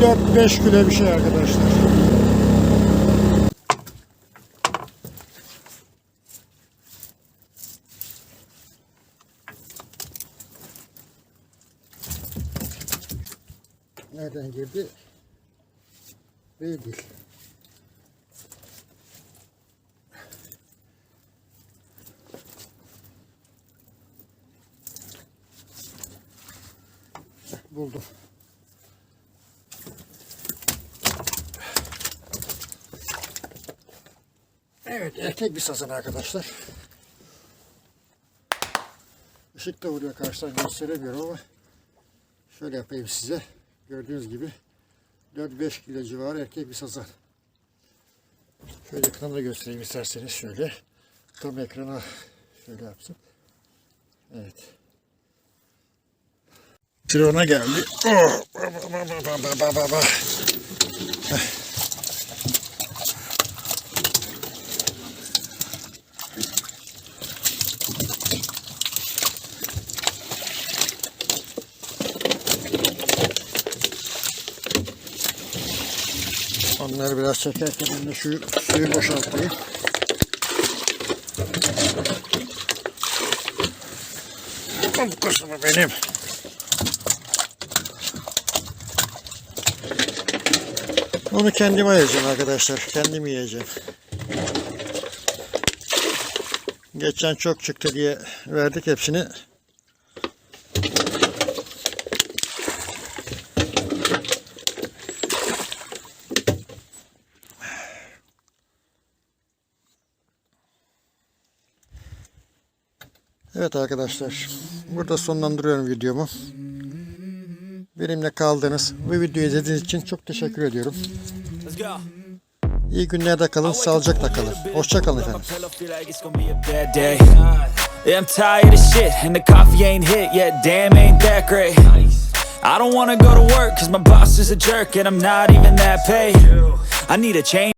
4-5 kilo bir şey arkadaşlar. Nereden girdi? Değil. Buldum. Evet erkek bir sazan arkadaşlar. Işık da vuruyor karşıdan gösteremiyorum ama şöyle yapayım size. Gördüğünüz gibi 4-5 kilo civarı erkek bir sazan. Şöyle yakından da göstereyim isterseniz şöyle. Tam ekrana şöyle yapsın. Evet. Sıra ona geldi. Oh, ba, ba, ba, ba, ba, ba, ba. Heh. Onları biraz çekerken ben de şu suyu boşaltayım. Bu kısmı benim. Onu kendim ayıracağım arkadaşlar. Kendim yiyeceğim. Geçen çok çıktı diye verdik hepsini. Evet arkadaşlar. Burada sonlandırıyorum videomu. Benimle kaldığınız bu videoyu izlediğiniz için çok teşekkür ediyorum. İyi günlerde kalın, sağlıcakla kalın. Hoşça kalın efendim. I'm tired of shit, and the coffee ain't hit yet. Damn, ain't that great. I don't wanna go to work, cause my boss is a jerk, and I'm not even that paid. I need a change.